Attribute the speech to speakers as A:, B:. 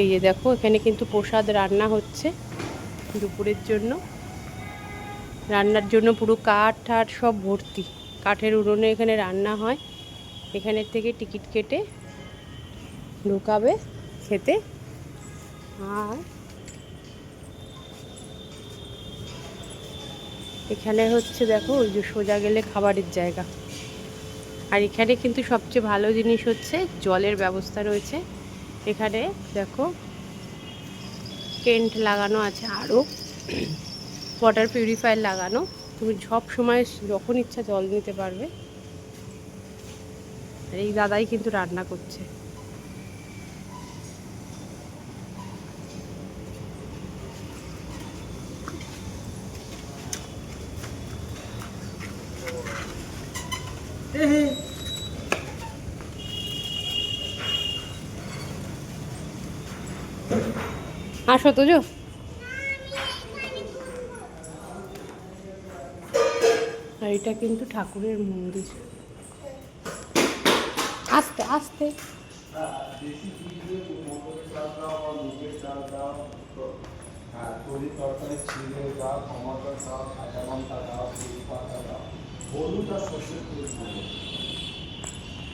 A: এই যে দেখো, এখানে কিন্তু প্রসাদ রান্না হচ্ছে দুপুরের জন্য। রান্নার জন্য পুরো কাঠ ঠাট সব ভর্তি। কাঠের উনুনে এখানে রান্না হয়। এখানের থেকে টিকিট কেটে ঢুকাবে খেতে। আর এখানে হচ্ছে দেখো, ওই যে সোজা গেলে খাবারের জায়গা। আর এখানে কিন্তু সবচেয়ে ভালো জিনিস হচ্ছে, জলের ব্যবস্থা রয়েছে। এখানে দেখো টেন্ট লাগানো আছে আরও ওয়াটার পিউরিফায়ার লাগানো। তুমি সব সময় যখন ইচ্ছা জল নিতে পারবে। আর এই দাদাই কিন্তু রান্না করছে। আসো তো যো আর এটা কিন্তু ঠাকুরের মন্দির। আস্তে আস্তে।
B: হলুদ আর